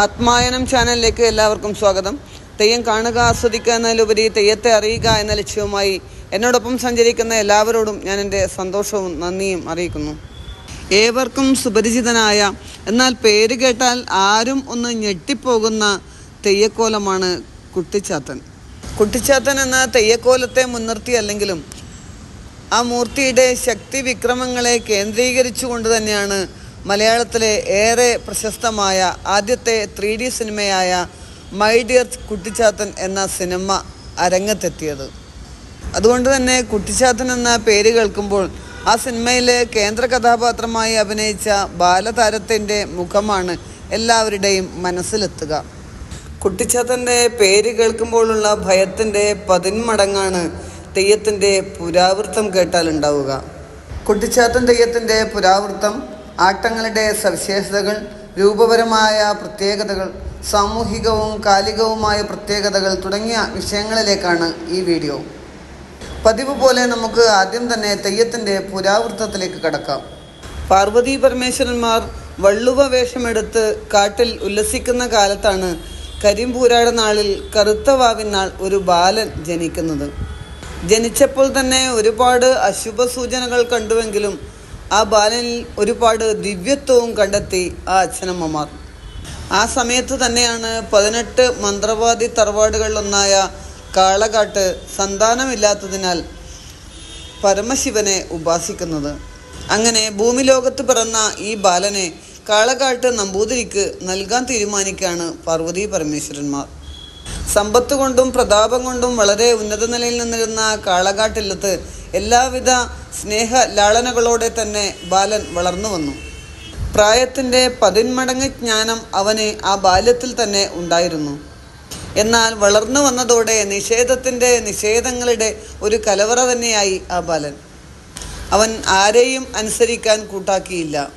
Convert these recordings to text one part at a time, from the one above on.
ആത്മായനം ചാനലിലേക്ക് എല്ലാവർക്കും സ്വാഗതം. തെയ്യം കാണുക ആസ്വദിക്കുക എന്നതിലുപരി തെയ്യത്തെ അറിയുക എന്ന ലക്ഷ്യവുമായി എന്നോടൊപ്പം സഞ്ചരിക്കുന്ന എല്ലാവരോടും ഞാൻ എന്റെ സന്തോഷവും നന്ദിയും അറിയിക്കുന്നു. ഏവർക്കും സുപരിചിതനായ എന്നാൽ പേര് കേട്ടാൽ ആരും ഒന്ന് ഞെട്ടിപ്പോകുന്ന തെയ്യക്കോലമാണ് കുട്ടിച്ചാത്തൻ. കുട്ടിച്ചാത്തൻ എന്ന തെയ്യക്കോലത്തെ മുൻനിർത്തിയല്ലെങ്കിലും ആ മൂർത്തിയുടെ ശക്തി വിക്രമങ്ങളെ കേന്ദ്രീകരിച്ചുകൊണ്ട് തന്നെയാണ് മലയാളത്തിലെ ഏറെ പ്രശസ്തമായ ആദ്യത്തെ ത്രീ ഡി സിനിമയായ മൈ ഡിയർ കുട്ടിച്ചാത്തൻ എന്ന സിനിമ അരങ്ങത്തെത്തിയത്. അതുകൊണ്ട് തന്നെ കുട്ടിച്ചാത്തൻ എന്ന പേര് കേൾക്കുമ്പോൾ ആ സിനിമയിലെ കേന്ദ്ര കഥാപാത്രമായി അഭിനയിച്ച ബാലതാരത്തിന്റെ മുഖമാണ് എല്ലാവരുടെയും മനസ്സിലെത്തുക. കുട്ടിച്ചാത്തന്റെ പേര് കേൾക്കുമ്പോഴുള്ള ഭയത്തിന്റെ പതിന്മടങ്ങാണ് തെയ്യത്തിന്റെ പുരാവൃത്തം കേട്ടാൽ ഉണ്ടാവുക കുട്ടിച്ചാത്തൻ തെയ്യത്തിന്റെ പുരാവൃത്തം ആട്ടങ്ങളുടെ സവിശേഷതകൾ രൂപപരമായ പ്രത്യേകതകൾ സാമൂഹികവും കാലികവുമായ പ്രത്യേകതകൾ തുടങ്ങിയ വിഷയങ്ങളിലേക്കാണ് ഈ വീഡിയോ. പതിവ് പോലെ നമുക്ക് ആദ്യം തന്നെ തെയ്യത്തിന്റെ പുരാവൃത്തത്തിലേക്ക് കടക്കാം. പാർവതി പരമേശ്വരന്മാർ വള്ളുവ വേഷമെടുത്ത് കാട്ടിൽ ഉല്ലസിക്കുന്ന കാലത്താണ് കരിമ്പൂരാട നാളിൽ കറുത്ത വാവിനാൾ ഒരു ബാലൻ ജനിക്കുന്നത്. ജനിച്ചപ്പോൾ തന്നെ ഒരുപാട് അശുഭ സൂചനകൾ കണ്ടുവെങ്കിലും ആ ബാലനിൽ ഒരുപാട് ദിവ്യത്വവും കണ്ടെത്തി ആ അച്ഛനമ്മമാർ. ആ സമയത്ത് തന്നെയാണ് പതിനെട്ട് മന്ത്രവാദി തറവാടുകളിലൊന്നായ കാളകാട്ട് സന്താനമില്ലാത്തതിനാൽ പരമശിവനെ ഉപാസിക്കുന്നത്. അങ്ങനെ ഭൂമിലോകത്ത് പിറന്ന ഈ ബാലനെ കാളകാട്ട് നമ്പൂതിരിക്ക് നൽകാൻ തീരുമാനിക്കുകയാണ് പാർവതി പരമേശ്വരന്മാർ. സമ്പത്ത് കൊണ്ടും പ്രതാപം കൊണ്ടും വളരെ ഉന്നത നിലയിൽ നിന്നിരുന്ന കാളകാട്ടില്ലത്ത് എല്ലാവിധ സ്നേഹ ലാളനകളോടെ തന്നെ ബാലൻ വളർന്നു വന്നു. പ്രായത്തിന്റെ പതിന്മടങ്ങ് ജ്ഞാനം അവന് ആ ബാല്യത്തിൽ തന്നെ ഉണ്ടായിരുന്നു. എന്നാൽ വളർന്നു വന്നതോടെ നിഷേധത്തിന്റെ നിഷേധങ്ങളുടെ ഒരു കലവറ തന്നെയായി ആ ബാലൻ. അവൻ ആരെയും അനുസരിക്കാൻ കൂട്ടാക്കിയില്ല.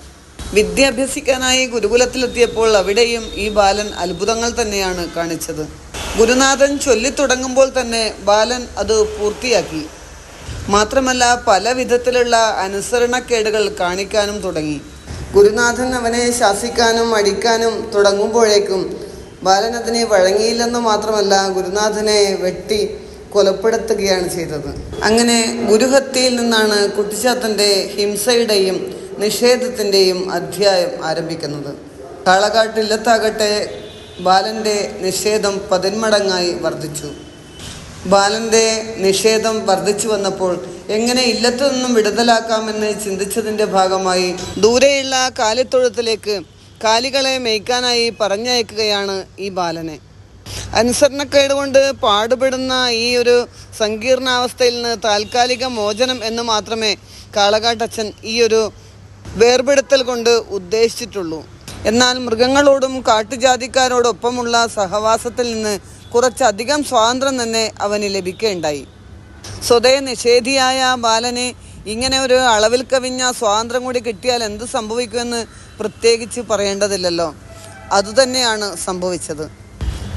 വിദ്യ അഭ്യസിക്കാനായി ഗുരുകുലത്തിലെത്തിയപ്പോൾ അവിടെയും ഈ ബാലൻ അത്ഭുതങ്ങൾ തന്നെയാണ് കാണിച്ചത്. ഗുരുനാഥൻ ചൊല്ലിത്തുടങ്ങുമ്പോൾ തന്നെ ബാലൻ അത് പൂർത്തിയാക്കി. മാത്രമല്ല പല വിധത്തിലുള്ള അനുസരണക്കേടുകൾ കാണിക്കാനും തുടങ്ങി. ഗുരുനാഥൻ അവനെ ശാസിക്കാനും അടിക്കാനും തുടങ്ങുമ്പോഴേക്കും ബാലൻ അതിനെ വഴങ്ങിയില്ലെന്ന് മാത്രമല്ല ഗുരുനാഥനെ വെട്ടി കൊലപ്പെടുത്തുകയാണ് ചെയ്തത്. അങ്ങനെ ഗുരുഹത്യയിൽ നിന്നാണ് കുട്ടിച്ചാത്തന്റെ ഹിംസയുടെയും നിഷേധത്തിന്റെയും അധ്യായം ആരംഭിക്കുന്നത്. കാളകാട്ടില്ലത്താകട്ടെ ബാലന്റെ നിഷേധം പതിന്മടങ്ങായി വർദ്ധിച്ചു. ബാലന്റെ നിഷേധം വർദ്ധിച്ചു വന്നപ്പോൾ എങ്ങനെ ഇല്ലത്തു നിന്നും വിടുതലാക്കാമെന്ന് ചിന്തിച്ചതിന്റെ ഭാഗമായി ദൂരെയുള്ള കാലിത്തൊഴുത്തിലേക്ക് കാലികളെ മേയ്ക്കാനായി പറഞ്ഞയക്കുകയാണ് ഈ ബാലനെ. അനുസരണക്കേട് കൊണ്ട് പാടുപെടുന്ന ഈ ഒരു സങ്കീർണാവസ്ഥയിൽ നിന്ന് താൽക്കാലിക മോചനം എന്ന് മാത്രമേ കാളകാട്ടച്ഛൻ ഈ ഒരു വേർപെടുത്തൽ കൊണ്ട് ഉദ്ദേശിച്ചിട്ടുള്ളൂ. എന്നാൽ മൃഗങ്ങളോടും കാട്ടുജാതിക്കാരോടൊപ്പമുള്ള സഹവാസത്തിൽ നിന്ന് കുറച്ചധികം സ്വാതന്ത്ര്യം തന്നെ അവന് ലഭിക്കുകയുണ്ടായി സ്വതയ നിഷേധിയായ ബാലന് ഇങ്ങനെ ഒരു അളവിൽ കവിഞ്ഞ സ്വാതന്ത്ര്യം കൂടി കിട്ടിയാൽ എന്ത് സംഭവിക്കുമെന്ന് പ്രത്യേകിച്ച് പറയേണ്ടതില്ലല്ലോ. അതുതന്നെയാണ് സംഭവിച്ചത്.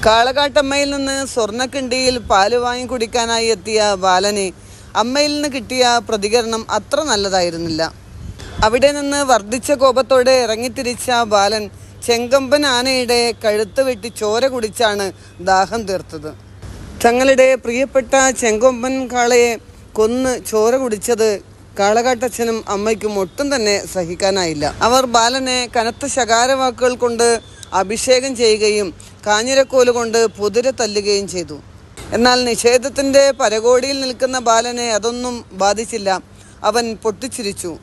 കാളകാട്ടമ്മയിൽ നിന്ന് സ്വർണക്കിണ്ടിയിൽ പാൽ വാങ്ങി കുടിക്കാനായി എത്തിയ ബാലന് അമ്മയിൽ നിന്ന് കിട്ടിയ പ്രതികരണം അത്ര നല്ലതായിരുന്നില്ല. അവിടെ നിന്ന് വർദ്ധിച്ച കോപത്തോടെ ഇറങ്ങിത്തിരിച്ച ബാലൻ ചെങ്കമ്പൻ ആനയുടെ കഴുത്ത് വെട്ടി ചോര കുടിച്ചാണ് ദാഹം തീർത്തത്. തങ്ങളുടെ പ്രിയപ്പെട്ട ചെങ്കൊമ്പൻ കാളയെ കൊന്ന് ചോര കുടിച്ചത് കാളകാട്ടച്ഛനും അമ്മയ്ക്കും ഒട്ടും തന്നെ സഹിക്കാനായില്ല. അവർ ബാലനെ കനത്ത ശകാരവാക്കുകൾ കൊണ്ട് അഭിഷേകം ചെയ്യുകയും കാഞ്ഞിരക്കോൽ കൊണ്ട് പുതിര തല്ലുകയും ചെയ്തു. എന്നാൽ നിഷേധത്തിന്റെ പരകോടിയിൽ നിൽക്കുന്ന ബാലനെ അതൊന്നും ബാധിച്ചില്ല. അവൻ പൊട്ടിച്ചിരിച്ചു.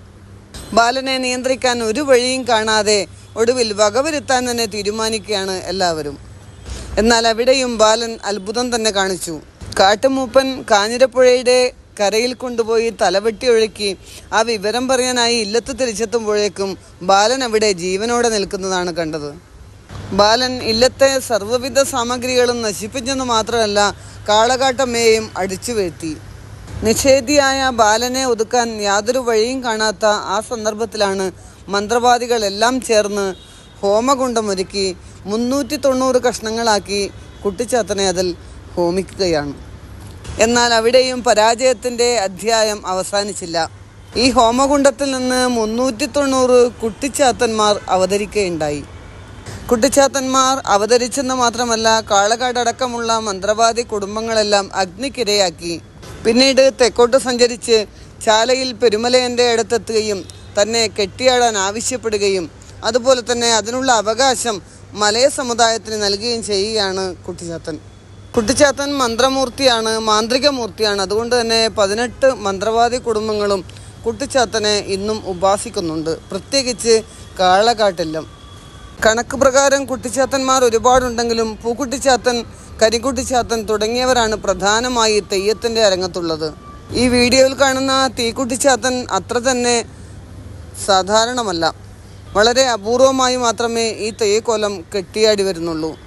ബാലനെ നിയന്ത്രിക്കാൻ ഒരു വഴിയും കാണാതെ ഒടുവിൽ വകവരുത്താൻ തന്നെ തീരുമാനിക്കുകയാണ് എല്ലാവരും. എന്നാൽ അവിടെയും ബാലൻ അത്ഭുതം തന്നെ കാണിച്ചു. കാട്ടുമൂപ്പൻ കാഞ്ഞിരപ്പുഴയുടെ കരയിൽ കൊണ്ടുപോയി തലവെട്ടി ഒഴുക്കി ആ വിവരം പറയാനായി ഇല്ലത്ത് തിരിച്ചെത്തുമ്പോഴേക്കും ബാലൻ അവിടെ ജീവനോടെ നിൽക്കുന്നതാണ് കണ്ടത്. ബാലൻ ഇല്ലത്തെ സർവവിധ സാമഗ്രികളും നശിപ്പിച്ചെന്ന് മാത്രമല്ല കാളകാട്ടമ്മയെയും അടിച്ചു വീഴ്ത്തി. നിഷേധിയായ ബാലനെ ഒതുക്കാൻ യാതൊരു വഴിയും കാണാത്ത ആ സന്ദർഭത്തിലാണ് മന്ത്രവാദികളെല്ലാം ചേർന്ന് ഹോമകുണ്ടമൊരുക്കി മുന്നൂറ്റി തൊണ്ണൂറ് കഷ്ണങ്ങളാക്കി കുട്ടിച്ചാത്തനെ അതിൽ ഹോമിക്കുകയാണ്. എന്നാൽ അവിടെയും പരാജയത്തിന്റെ അധ്യായം അവസാനിച്ചില്ല. ഈ ഹോമകുണ്ടത്തിൽ നിന്ന് മുന്നൂറ്റി തൊണ്ണൂറ് കുട്ടിച്ചാത്തന്മാർ അവതരിക്കുകയുണ്ടായി. കുട്ടിച്ചാത്തന്മാർ അവതരിച്ചെന്ന് മാത്രമല്ല കാളകാടടക്കമുള്ള മന്ത്രവാദി കുടുംബങ്ങളെല്ലാം അഗ്നിക്കിരയാക്കി. പിന്നീട് തെക്കോട്ട് സഞ്ചരിച്ച് ചാലയിൽ പെരുമലയന്റെ അടുത്തെത്തുകയും തന്നെ കെട്ടിയാടാൻ ആവശ്യപ്പെടുകയും അതുപോലെ തന്നെ അതിനുള്ള അവകാശം മലയ സമുദായത്തിന് നൽകുകയും ചെയ്യുകയാണ് കുട്ടിച്ചാത്തൻ. കുട്ടിച്ചാത്തൻ മന്ത്രമൂർത്തിയാണ് മാന്ത്രിക മൂർത്തിയാണ് അതുകൊണ്ട് തന്നെ പതിനെട്ട് മന്ത്രവാദി കുടുംബങ്ങളും കുട്ടിച്ചാത്തനെ ഇന്നും ഉപാസിക്കുന്നുണ്ട്. പ്രത്യേകിച്ച് കാളകാട്ടില്ലം കണക്ക് പ്രകാരം കുട്ടിച്ചാത്തന്മാർ ഒരുപാടുണ്ടെങ്കിലും പൂക്കുട്ടിച്ചാത്തൻ കരിക്കുട്ടിച്ചാത്തൻ തുടങ്ങിയവരാണ് പ്രധാനമായി തെയ്യത്തിന്റെ അരങ്ങത്തുള്ളത്. ഈ വീഡിയോയിൽ കാണുന്ന തീക്കുട്ടിച്ചാത്തൻ അത്ര തന്നെ സാധാരണമല്ല. വളരെ അപൂർവമായി മാത്രമേ ഈ തെയ്യക്കോലം കെട്ടിയാടി വരുന്നുള്ളൂ.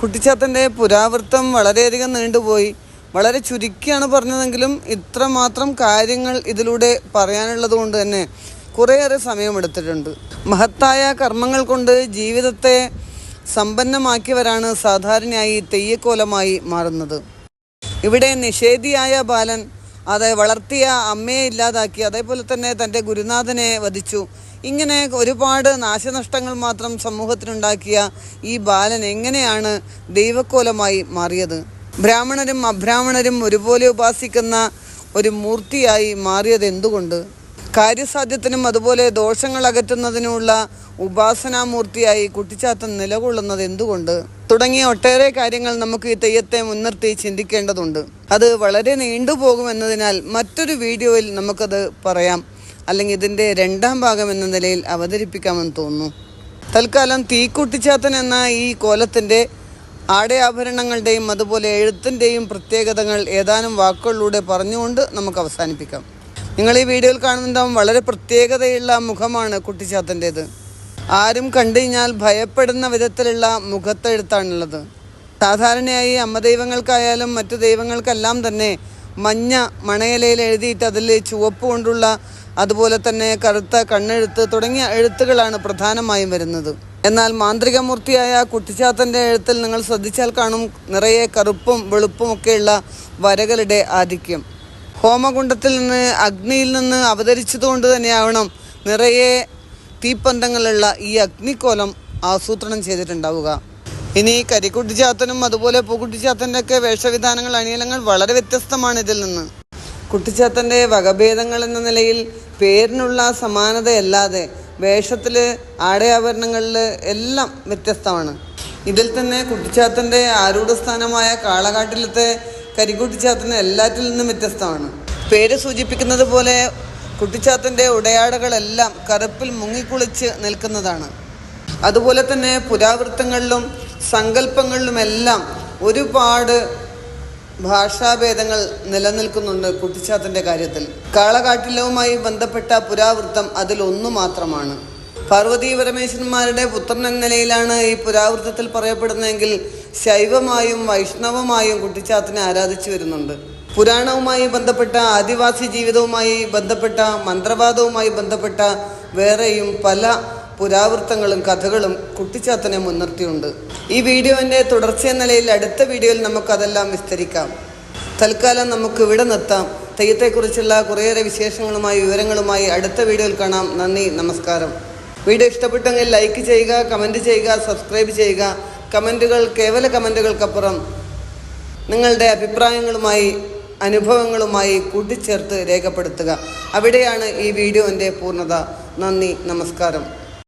കുട്ടിച്ചാത്തന്റെ പുരാവൃത്തം വളരെയധികം നീണ്ടുപോയി. വളരെ ചുരുക്കിയാണ് പറഞ്ഞതെങ്കിലും ഇത്രമാത്രം കാര്യങ്ങൾ ഇതിലൂടെ പറയാനുള്ളത് കൊണ്ട് തന്നെ കുറേയേറെ സമയമെടുത്തിട്ടുണ്ട്. മഹത്തായ കർമ്മങ്ങൾ കൊണ്ട് ജീവിതത്തെ സമ്പന്നമാക്കിയവരാണ് സാധാരണയായി തെയ്യക്കോലമായി മാറുന്നത്. ഇവിടെ നിഷേധിയായ ബാലൻ അത് വളർത്തിയ അമ്മയെ ഇല്ലാതാക്കി അതേപോലെ തന്നെ തന്റെ ഗുരുനാഥനെ വധിച്ചു. ഇങ്ങനെ ഒരുപാട് നാശനഷ്ടങ്ങൾ മാത്രം സമൂഹത്തിനുണ്ടാക്കിയ ഈ ബാലൻ എങ്ങനെയാണ് ദൈവക്കോലമായി മാറിയത്? ബ്രാഹ്മണരും അബ്രാഹ്മണരും ഒരുപോലെ ഉപാസിക്കുന്ന ഒരു മൂർത്തിയായി മാറിയത് എന്തുകൊണ്ട് കാര്യസാധ്യത്തിനും അതുപോലെ ദോഷങ്ങൾ അകറ്റുന്നതിനുമുള്ള ഉപാസനാമൂർത്തിയായി കുട്ടിച്ചാത്തൻ നിലകൊള്ളുന്നത് എന്തുകൊണ്ട്? തുടങ്ങിയ ഒട്ടേറെ കാര്യങ്ങൾ നമുക്ക് ഈ തെയ്യത്തെ മുൻനിർത്തി ചിന്തിക്കേണ്ടതുണ്ട്. അത് വളരെ നീണ്ടുപോകുമെന്നതിനാൽ മറ്റൊരു വീഡിയോയിൽ നമുക്കത് പറയാം. അല്ലെങ്കിൽ ഇതിന്റെ രണ്ടാം ഭാഗം എന്ന നിലയിൽ അവതരിപ്പിക്കാമെന്ന് തോന്നുന്നു. തൽക്കാലം തീക്കുട്ടിച്ചാത്തൻ എന്ന ഈ കോലത്തിന്റെ ആടയാഭരണങ്ങളുടെയും അതുപോലെ എഴുത്തിന്റെയും പ്രത്യേകതകൾ ഏതാനും വാക്കുകളിലൂടെ പറഞ്ഞുകൊണ്ട് നമുക്ക് അവസാനിപ്പിക്കാം. നിങ്ങൾ ഈ വീഡിയോയിൽ കാണുന്നുണ്ടാവും വളരെ പ്രത്യേകതയുള്ള മുഖമാണ് കുട്ടിച്ചാത്തന്റേത് ആരും കണ്ടു കഴിഞ്ഞാൽ ഭയപ്പെടുന്ന വിധത്തിലുള്ള മുഖത്തെഴുത്താണുള്ളത്. സാധാരണയായി അമ്മ ദൈവങ്ങൾക്കായാലും മറ്റു ദൈവങ്ങൾക്കെല്ലാം തന്നെ മഞ്ഞ മണയിലയിൽ എഴുതിയിട്ട് അതിൽ ചുവപ്പ് കൊണ്ടുള്ള അതുപോലെ തന്നെ കറുത്ത കണ്ണെഴുത്ത് തുടങ്ങിയ എഴുത്തുകളാണ് പ്രധാനമായും വരുന്നത്. എന്നാൽ മാന്ത്രികമൂർത്തിയായ കുട്ടിച്ചാത്തന്റെ എഴുത്തിൽ നിങ്ങൾ ശ്രദ്ധിച്ചാൽ കാണും നിറയെ കറുപ്പും വെളുപ്പും ഒക്കെയുള്ള വരകളുടെ ആധിക്യം. ഹോമകുണ്ടത്തിൽ നിന്ന് അഗ്നിയിൽ നിന്ന് അവതരിച്ചതുകൊണ്ട് തന്നെയാവണം നിറയെ തീപ്പന്തങ്ങളുള്ള ഈ അഗ്നിക്കോലം ആസൂത്രണം ചെയ്തിട്ടുണ്ടാവുക. ഇനി കരിക്കുട്ടിച്ചാത്തനും അതുപോലെ പൂക്കുട്ടിച്ചാത്തന്റെ ഒക്കെ വേഷവിധാനങ്ങൾ അണിയലങ്ങൾ വളരെ വ്യത്യസ്തമാണ് ഇതിൽ നിന്ന്. കുട്ടിച്ചാത്തന്റെ വകഭേദങ്ങൾ എന്ന നിലയിൽ പേരിനുള്ള സമാനതയല്ലാതെ വേഷത്തിൽ ആടയാഭരണങ്ങളിൽ എല്ലാം വ്യത്യസ്തമാണ്. ഇതിൽ തന്നെ കുട്ടിച്ചാത്തന്റെ ആരൂഢസ്ഥാനമായ കാളകാട്ടിലത്തെ കരിക്കുട്ടിച്ചാത്തന് എല്ലാറ്റിൽ നിന്നും വ്യത്യസ്തമാണ്. പേര് സൂചിപ്പിക്കുന്നത് പോലെ കുട്ടിച്ചാത്തന്റെ ഉടയാടകളെല്ലാം കറുപ്പിൽ മുങ്ങിക്കുളിച്ച് നിൽക്കുന്നതാണ്. അതുപോലെ തന്നെ പുരാവൃത്തങ്ങളിലും സങ്കല്പങ്ങളിലുമെല്ലാം ഒരുപാട് ഭാഷാഭേദങ്ങൾ നിലനിൽക്കുന്നുണ്ട് കുട്ടിച്ചാത്തന്റെ കാര്യത്തിൽ. കാളകാട്ടിലവുമായി ബന്ധപ്പെട്ട പുരാവൃത്തം അതിലൊന്നു മാത്രമാണ്. പാർവതി പരമേശ്വരന്മാരുടെ പുത്രൻ എന്ന നിലയിലാണ് ഈ പുരാവൃത്തത്തിൽ പറയപ്പെടുന്നതെങ്കിൽ ശൈവമായും വൈഷ്ണവമായും കുട്ടിച്ചാത്തിനെ ആരാധിച്ചു വരുന്നുണ്ട്. പുരാണവുമായി ബന്ധപ്പെട്ട ആദിവാസി ജീവിതവുമായി ബന്ധപ്പെട്ട മന്ത്രവാദവുമായി ബന്ധപ്പെട്ട വേറെയും പല പുരാവൃത്തങ്ങളും കഥകളും കുട്ടിച്ചാത്തനെ മുൻനിർത്തിയുണ്ട്. ഈ വീഡിയോന്റെ തുടർച്ചയെന്ന നിലയിൽ അടുത്ത വീഡിയോയിൽ നമുക്കതെല്ലാം വിസ്തരിക്കാം. തൽക്കാലം നമുക്ക് ഇവിടെ നിർത്താം. തെയ്യത്തെക്കുറിച്ചുള്ള കുറേയേറെ വിശേഷങ്ങളുമായി വിവരങ്ങളുമായി അടുത്ത വീഡിയോയിൽ കാണാം. നന്ദി നമസ്കാരം. വീഡിയോ ഇഷ്ടപ്പെട്ടെങ്കിൽ ലൈക്ക് ചെയ്യുക കമന്റ് ചെയ്യുക സബ്സ്ക്രൈബ് ചെയ്യുക. കമന്റുകൾ കേവല കമന്റുകൾക്കപ്പുറം നിങ്ങളുടെ അഭിപ്രായങ്ങളുമായി അനുഭവങ്ങളുമായി കൂട്ടിച്ചേർത്ത് രേഖപ്പെടുത്തുക. അവിടെയാണ് ഈ വീഡിയോന്റെ പൂർണത. നന്ദി നമസ്കാരം.